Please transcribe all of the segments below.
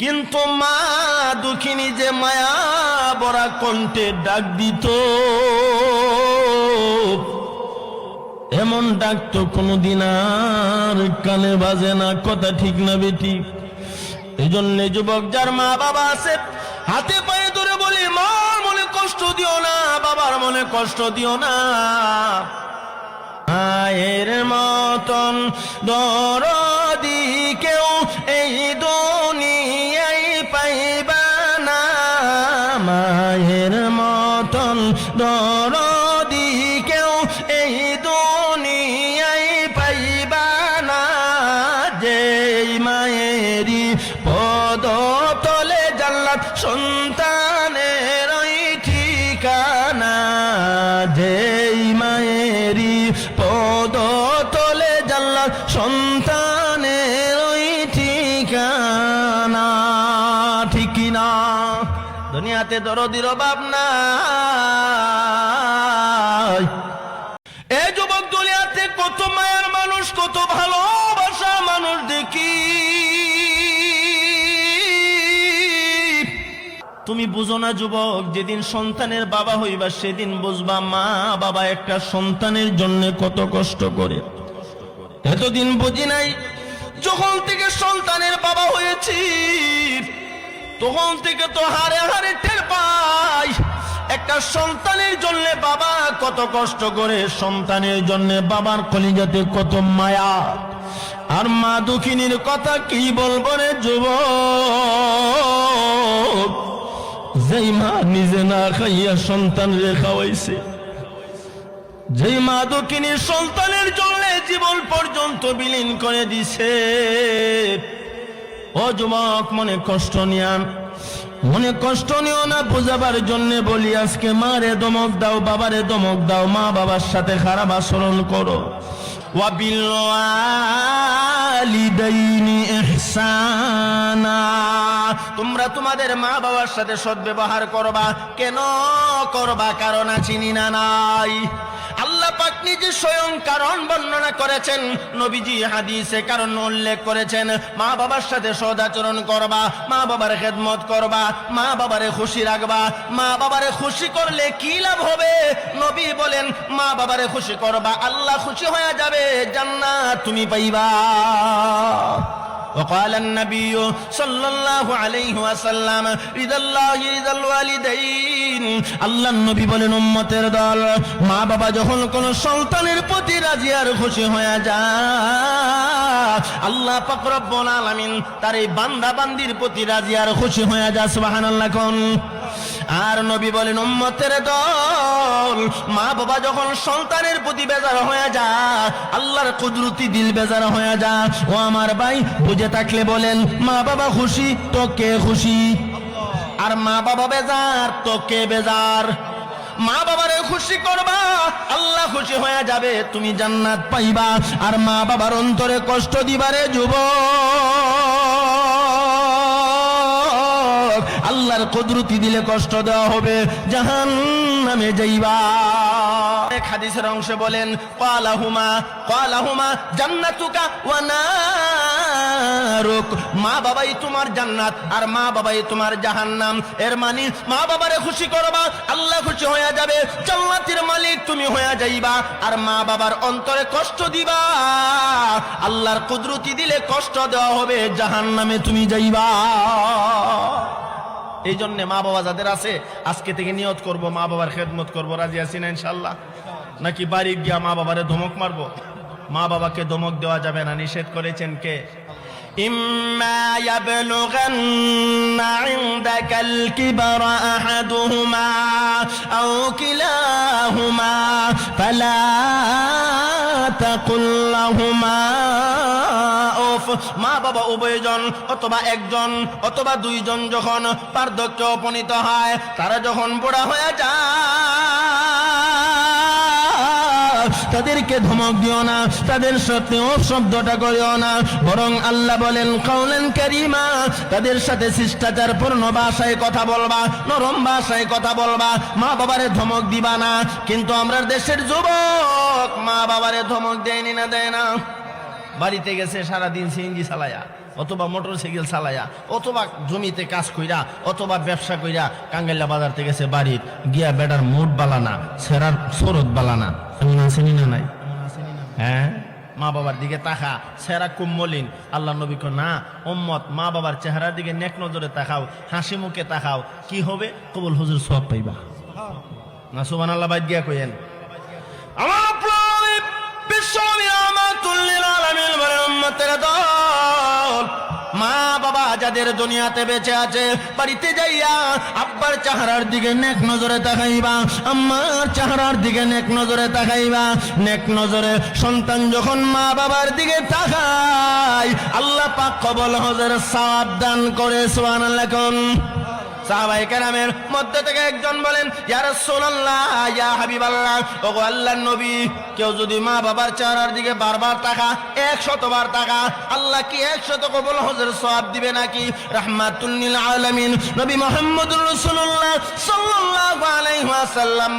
কিন্তু মা দুঃখিনী যে মায়া বড়া কণ্ঠে ডাক দিত। এমন ডাক তো কোনোদিন আর কানে বাজে না, কথা ঠিক না বেটি এই জন্য যুবক, যার মা বাবা আছে, হাতে পায়ে ধরে বলি, মা, মনে কষ্ট দিও না, বাবার মনে কষ্ট দিও না। মায়ের মতন দরদি পদ তলে জাল্লার সন্তানের ওই ঠিকানা। ঠিক না? দুনিয়াতে দরদির অভাব নাই। এ যুবক দুনিয়াতে কত মায়ের মানুষ, কত ভালোবাসা তুমি বুঝো না যুবক, যেদিন সন্তানের বাবা হইবা, সেদিন বুঝবা মা বাবা একটা সন্তানের জন্য কত কষ্ট করে। এতদিন বুঝি নাই, যখন থেকে সন্তানের বাবা হয়েছি, তখন থেকে তো হারে হারে টের পাই। একটা সন্তানের জন্য বাবা কত কষ্ট করে, সন্তানের জন্য বাবার কলিজাতে কত মায়া। আর মা দুঃখিনীর কথা কি বলব রে যুবক? যেই মা নিজে না খাইয়া সন্তান রে খাওয়াইছে, যেই মা দক্ষিণী সন্তানের জন্য জীবন পর্যন্ত বিলীন করে দিছে, ও মনে কষ্ট নিয়ান মনে কষ্ট নিও না বোঝাবার জন্য বলি, আজকে মারে দমক দাও বাবারে দমক দাও, মা বাবার সাথে খারাপ আচরণ করো। ওয়াবিল তোমরা তোমাদের মা বাবার সাথে সদ্ব্যবহার করবা। কেন করবা? কারণ চিনি না নাই। আল্লাহ পাক নিজে স্বয়ং কারণ বর্ণনা করেছেন। নবীজি হাদিসে কারণ উল্লেখ করেছেন। মা বাবার সাথে সদাচরণ করবা, মা বাবার খেদমত করবা, মা বাবারে খুশি রাখবা। মা বাবারে খুশি করলে কি লাভ হবে? নবী বলেন, মা বাবারে খুশি করবা, আল্লাহ খুশি হয়ে যাবে, জান্নাত তুমি পাইবা। وقال النبي صلى الله عليه وسلم رضا الله رضا الوالدين আল্লাহ নবী বলেন উম্মতের দল মা বাবা যখন কোন সন্তানের প্রতি রাজি আর খুশি হয়ে যায় আল্লাহ পাক রব্বুল আলামিন তার এই বান্দা বান্দির প্রতি রাজি আর খুশি হয়ে যায় সুবহানাল্লাহ কোন আর নবী বলেন, উম্মতের দল, মা বাবা যখন সন্তানের প্রতি বেজার হয়ে যা আল্লাহর কুদরতি দিল বেজার হয়ে যায়। ও আমার ভাই, বুঝে থাকলে বলেন, মা বাবা খুশি, তো কে খুশি? আর মা বাবা বেজার, তো কে বেজার? মা বাবারে খুশি করবা, আল্লাহ খুশি হয়ে যাবে, তুমি জান্নাত পাইবা। আর মা বাবার অন্তরে কষ্ট দিবারে যুবক। আল্লাহর কুদরতি দিলে কষ্ট দেওয়া হবে। জাহান নামে যাইবা। এক হাদিসের অংশে বলেন কালাহুমা কালাহুমা জান্নাতুকা ওয়া নারুক। মা বাবাই তোমার জান্নাত আর মা বাবাই তোমার জাহান্নাম। এর মানে মা বাবারে খুশি করবা, আল্লাহ খুশি হয়ে যাবে। জান্নাতের মালিক তুমি হয়ে যাইবা আর মা বাবার অন্তরে কষ্ট দিবা। আল্লাহর কুদরতি দিলে কষ্ট দেওয়া হবে, জাহান্নামে তুমি যাইবা। এই জন্য মা বাবা যাদের আছে আজকে থেকে নিয়ত করব মা বাবার খেদমত করব রাজি আছি না ইনশাল্লাহ নাকি বাড়ি গিয়া মা বাবারে ধমক মারবো মা বাবাকে ধমক দেওয়া যাবে না নিষেধ করেছেন কে إما يبلغن عندك الكبر أحدهما أو كلاهما فلا تقل لهما মা বাবা উভয়জন অথবা একজন অথবা দুইজন যখন পার্থক্য উপনীত হয়, তারা যখন বুড়া হয়ে যায়, তাদেরকে ধমক দিও না, তাদের সাথে শব্দটা করিও না, বরং আল্লাহ বলেন কাউলেন কারিমা, তাদের সাথে শিষ্টাচার পূর্ণ ভাষায় কথা বলবা, নরম ভাষায় কথা বলবা, মা বাবারে ধমক দিবা না। কিন্তু আমরা দেশের যুবক মা বাবারে ধমক দেয়নি না, দেয় না। বাড়িতে গেছে সারাদিন সিএনজি চালায়া অথবা মোটর সাইকেল চালাইয়া অথবা জমিতে কাজ কইরা অথবা ব্যবসা কইরা কাঙ্গাইলা বাজার থেকে গেছে বাড়ির গিয়া বেটার মুড বালানা সেরার সরদ বালানা এমন না নাই? হ্যাঁ? মা বাবার দিকে তাকা সেরা কুম্মলিন আল্লাহ নবী কো না উম্মত মা বাবার চেহারার দিকে নেক নজরে তাকাও হাসি মুখে তাকাও কি হবে? কবুল হুজুর সব পাইবা। না সুবান আল্লাহ বাইদ গিয়া কইেন আমার প্রদীপ বিশ্বনবী রাহমাতুল লিল আলামিন বলেন উম্মতের দল মা বাবা যাদের দুনিয়াতে বেঁচে আছে, বাড়িতে যাইয়া আব্বার চেহারার দিকে নেক নজরে তাকাইবা, আম্মার চেহারার দিকে নেক নজরে তাকাইবা, নেক নজরে সন্তান যখন মা বাবার দিকে তাকায়, আল্লাহ পাক কবল হজের সাবধান করে, সুবহানাল্লাহ কোন। সাহাবাই মধ্যে থেকে একজন বলেন, ইয়া রাসূলুল্লাহ, ইয়া হাবিবাল্লাহ। ওগো আল্লাহর নবী, কেউ যদি মা বাবার চেহারার দিকে বারবার তাকা একশতবার তাকা আল্লাহ কি একশত কবুল হজের সওয়াব দিবে নাকি? রাহমাতুল লিল আলামিন। নবী মুহাম্মদুর রাসূলুল্লাহ সাল্লাল্লাহু আলাইহি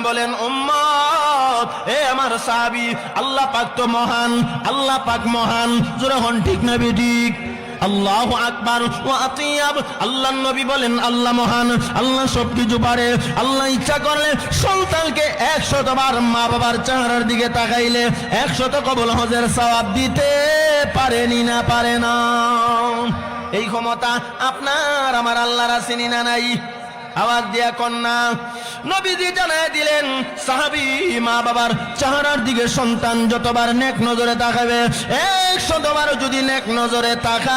বলেন, উম্মত, এ আমার সাহাবী, আল্লাহ পাক তো মহান, আল্লাহ পাক মহান। জোরে হন ঠিক না ঠিক। আল্লাহ আকবার ও আতিয়াব। আল্লাহ নবী বলেন, আল্লাহ মহান, আল্লাহ সব কিছু পারে। আল্লাহ ইচ্ছা করলে সন্তানকে একশতবার মা বাবার চেহারার দিকে তাকাইলে একশত কবল হজের সবাব দিতে পারেনি না, পারে না। এই ক্ষমতা আপনার, আমার আল্লাহর আসেনি না নাই? আওয়াজ দিয়া কন্যা, নবীজি জানায় দিলেন, সাহাবি মা বাবার চেহারার দিকে সন্তান যতবার নেক নজরে তাকাবে, একশতবার যদি নেক নজরে তাকায়,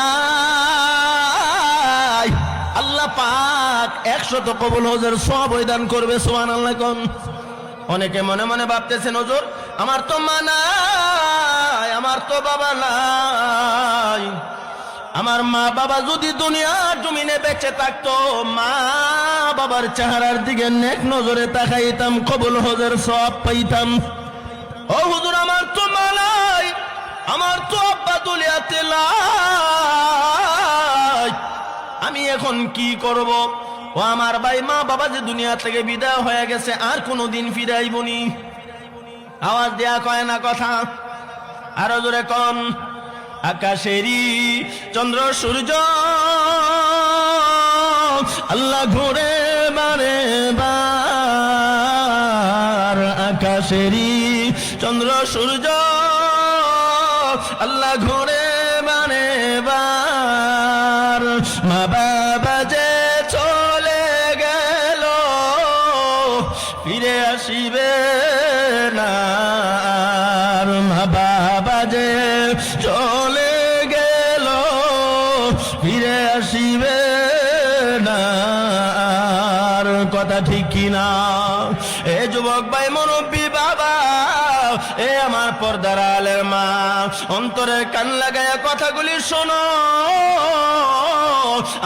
আল্লাহ পাক একশত কবুল হজের সব দান করবে সোহান আল্লাহ কন। অনেকে মনে মনে ভাবতেছেন নজর আমার তো মা নাই, আমার তো বাবা নাই। আমার মা বাবা যদি দুনিয়ার জমিনে বেঁচে থাকতো, মা বাবার চেহারার দিকে নেক নজরে তাকাইতাম, কবুল হজের সব পাইতাম। ও হুজুর, আমার তো মা নাই, আমার তো আব্বা দুলিয়াতে আমি এখন কি করব? ও আমার ভাই, মা বাবা যে দুনিয়া থেকে বিদায় হয়ে গেছে, আর কোনো দিন ফিরাইবনি। আওয়াজ দেয়া কয় না কথা? আরও জোরে কন। আকাশেরই চন্দ্র, সূর্য। আল্লাহ ঘুরে বারে বার। আকাশেরই চন্দ্র, সূর্য। আল্লাহ ঘুরে বারে বার। মা বাবা যে চলে গেল, ফিরে আসিবে। কিনা এ যুবক ভাই, মুরব্বী বাবা, এ আমার পর্দার আলের মা অন্তরের কান লাগায় কথাগুলি শোনো।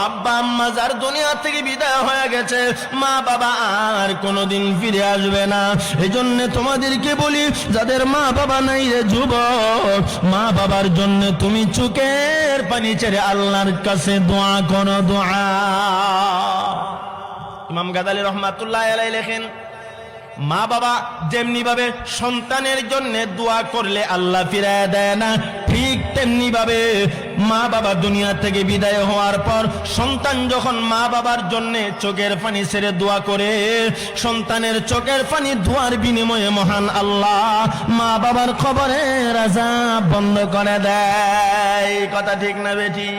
আব্বা আম্মা, যার দুনিয়া থেকে বিদায় হয়ে গেছে, মা বাবা আর কোনোদিন ফিরে আসবে না। এই জন্য তোমাদেরকে বলি, যাদের মা বাবা নাই রে যুবক, মা বাবার জন্য তুমি চুকের পানি ছেড়ে আল্লাহর কাছে দোয়া করো, দোয়া। ইমাম গাদালি রহমাতুল্লাহ আলাই লেখেন, মা বাবা যেমনি ভাবে সন্তানের জন্য দোয়া করলে আল্লাহ ফিরায় দেয় না, ঠিক তেমনি ভাবে মা বাবা দুনিয়া থেকে বিদায় হওয়ার পর সন্তান যখন মা বাবার জন্য চোখের পানি ছেড়ে দোয়া করে, সন্তানের চোখের পানি দোয়ার বিনিময়ে মহান আল্লাহ মা বাবার খবরে রাজা বন্ধ করে দেয়। কথা ঠিক না বেটি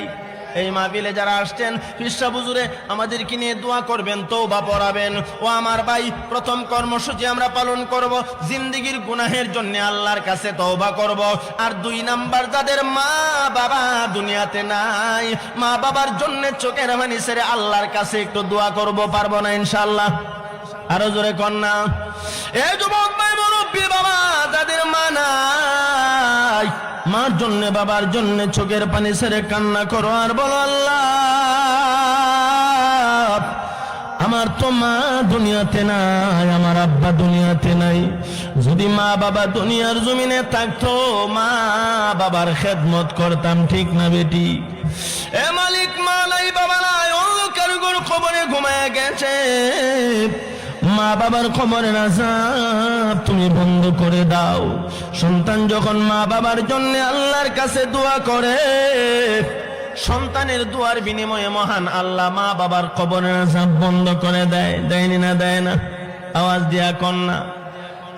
এই মাহফিলে যারা আসছেন ফিরসা বুজুরে আমাদেরকে নিয়ে দোয়া করবেন তৌবা পড়াবেন। ও আমার ভাই, প্রথম কর্মসূচি আমরা পালন করব, জিন্দিগির গুনাহের জন্য আল্লাহর কাছে তৌবা করব। আর দুই নাম্বার, যাদের মা বাবা দুনিয়াতে নাই, মা বাবার জন্য চোখের পানি ছেড়ে আল্লাহর কাছে একটু দোয়া করব, পারব না ইনশাআল্লাহ। আরও জোরে কন্যা এ যুবক ভাই, মুরব্বী বাবা, যাদের মা নাই মার জন্য, বাবার জন্য চোখের পানি ছেড়ে কান্না করো আর বলো, আল্লাহ, আমার তো মা দুনিয়াতে নাই, আমার আব্বা দুনিয়াতে নাই। যদি মা বাবা দুনিয়ার জমিনে থাকতো, মা বাবার খেদমত করতাম, ঠিক না বেটি? এ মালিক মা নাই, বাবা নাই অন্য কারুগর খবরে ঘুমায় গেছে। মা বাবার খবরের আজাব তুমি বন্ধ করে দাও। সন্তান যখন মা বাবার জন্য আল্লাহর কাছে দোয়া করে, সন্তানের দুয়ার বিনিময়ে মহান আল্লাহ মা বাবার কবরের আজাব বন্ধ করে দেয়। দেয়নি না, দেয় না? আওয়াজ দিয়া কন্যা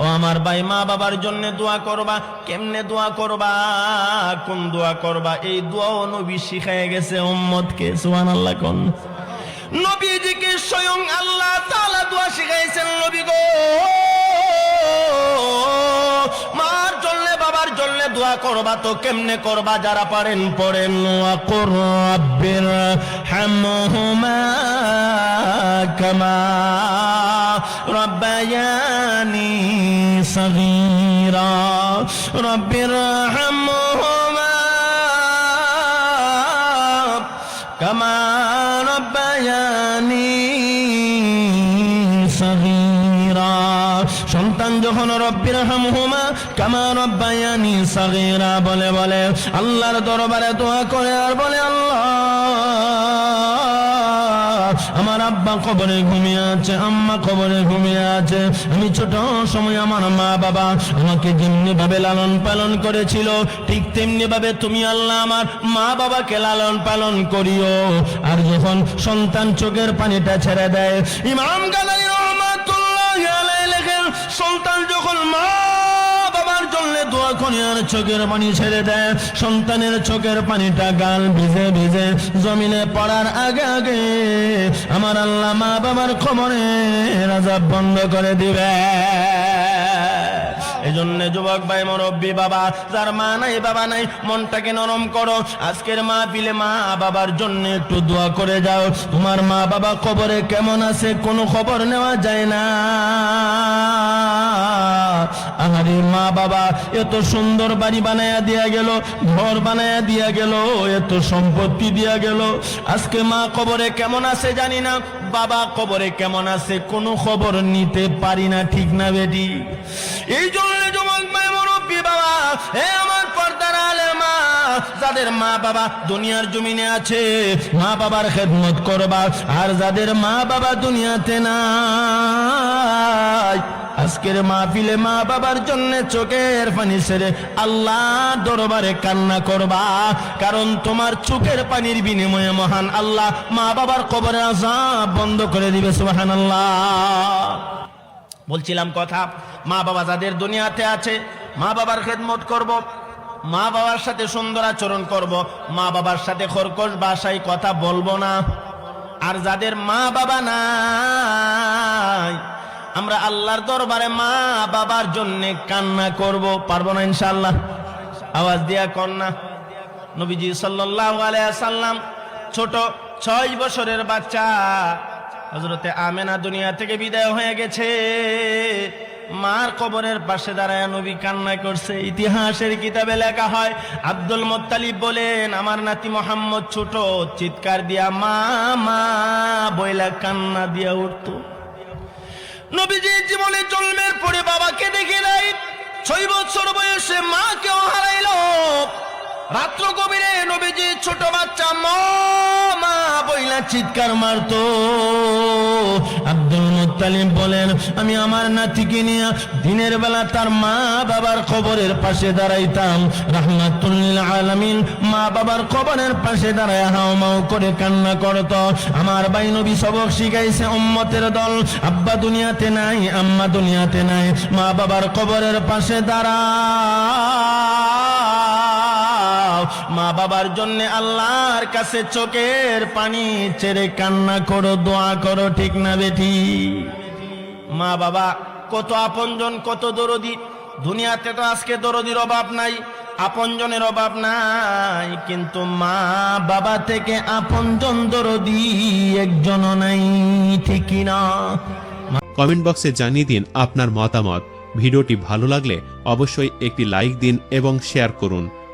ও আমার ভাই, মা বাবার জন্য দোয়া করবা, কেমনে দোয়া করবা? কোন দোয়া করবা? এই দোয়াও নবী শিখাই গেছে উম্মতকে, সুবহানাল্লাহ কোন। নবীজিকে স্বয়ং আল্লাহ তাআলা দোয়া শিখাইছেন, নবী গো, মার জন্য, বাবার জন্য দোয়া করবা তো কেমনে করবা? যারা পারেন, পড়েন। হামহুমা কামা রব্বায়ানি সগীরা। রব্বির হামহুমা কামা বলে বলে, আল্লাহর দরবারে দোয়া করে আর বলে, আল্লাহ, আমার আব্বা কবরে ঘুমিয়ে আছে, আম্মা কবরে ঘুমিয়ে আছে, আমি ছোট সময় আমার মা বাবা আমাকে যেমনি ভাবে লালন পালন করেছিল, ঠিক তেমনি ভাবে তুমি আল্লাহ আমার মা বাবাকে লালন পালন করিও। আর যখন সন্তান চোখের পানিটা ছেড়ে দেয়, ইমাম গালাই আর চোখের পানি ছেড়ে দেয় সন্তানের চোখের পানিটা গাল ভিজে ভিজে, জমিনে পড়ার আগে আগে আমার আল্লাহ মা বাবার খবরে রাজা বন্ধ করে দিবে। এই জন্য যুবক ভাই, মুরব্বী বাবা, যার মা নাই, বাবা নাই, মনটাকে নরম করো। আজকের মা পিলে মা বাবার জন্য একটু দোয়া করে যাও। তোমার মা বাবা কবরে কেমন আছে কোনো খবর নেওয়া যায় না। আহারে মা বাবা, এত সুন্দর বাড়ি বানায়া দিয়া গেল, ঘর বানায়া দিয়া গেল, এত সম্পত্তি দিয়া গেল। আজকে মা কবরে কেমন আছে জানি না, বাবা কবরে কেমন আছে কোনো খবর নিতে পারি না, ঠিক না বেটি? এই জন্য যুবক ভাই, মুরব্বী বাবা হে আমার পর্দার আলে মা, যাদের মা বাবা দুনিয়ার জমিনে আছে, মা বাবার খেদমত করবা, আর যাদের মা বাবা দুনিয়াতে নাই আজকের মাহফিলে মা বাবার জন্য চোখের পানি ছেড়ে আল্লাহ দরবারে কান্না করবা কারণ তোমার চোখের পানির বিনিময়ে মহান আল্লাহ মা বাবার কবরে আজাব বন্ধ করে দিবে সুবাহান আল্লাহ বলছিলাম কথা, মা বাবা যাদের দুনিয়াতে আছে, মা বাবার খেদমত করব। মা বাবার সাথে সুন্দর আচরণ করব। মা বাবার সাথে খরকশ বাসায় কথা বলব না আর যাদের মা বাবা নাই আমরা আল্লাহর দরবারে মা বাবার জন্য কান্না করব, পারব না ইনশাল্লাহ আওয়াজ দিয়া কন্যা নবীজি সাল্লাম ছোট ছয় বছরের বাচ্চা হজরতে আমেনা দুনিয়া থেকে বিদায় হয়ে গেছে। মার কবরের পাশে দাঁড়ায় নবী কান্না করছে। ইতিহাসের কিতাবে লেখা হয়, আব্দুল মোত্তালিব বলেন, আমার নাতি মোহাম্মদ ছোট, চিৎকার দিয়া মা মা, বইলা কান্না দিয়া উঠতো। নবীজি জীবনে জন্মের পরে বাবাকে দেখে নাই। ছয় বছর বয়সে মাকেও হারাইল। রাত্র কবিরে নবীজি ছোট বাচ্চা মা মা বইলা চিৎকার মারত। আব্দুল মুত্তালিব বলেন, আমি আমার নাতিকে নিয়ে দিনের বেলা তার মা বাবার কবরের পাশে দাঁড়াইতাম। রাহমাতুল্লিল আলামিন মা বাবার কবরের পাশে দাঁড়ায় হাও মাও করে কান্না করত। আমার ভাই নবী সবক শিখাইছে, উম্মতের দল, আব্বা দুনিয়াতে নাই, আম্মা দুনিয়াতে নাই, মা বাবার কবরের পাশে দাঁড়া। মা বাবার জন্য আল্লাহর কাছে চোখের পানি ছেড়ে কান্না করো, দোয়া করো, ঠিক না বেটি মা বাবা, কত আপনজন, কত দরদি। দুনিয়াতে তো আজকে দরদির অভাব নাই, আপনজনের অভাব নাই, কিন্তু মা বাবা থেকে আপনজন দরদি একজন নাই ঠিক না। কমেন্ট বক্সে জানিয়ে দিন আপনার মতামত। ভিডিওটি ভালো লাগলে অবশ্যই একটি লাইক দিন এবং শেয়ার করুন।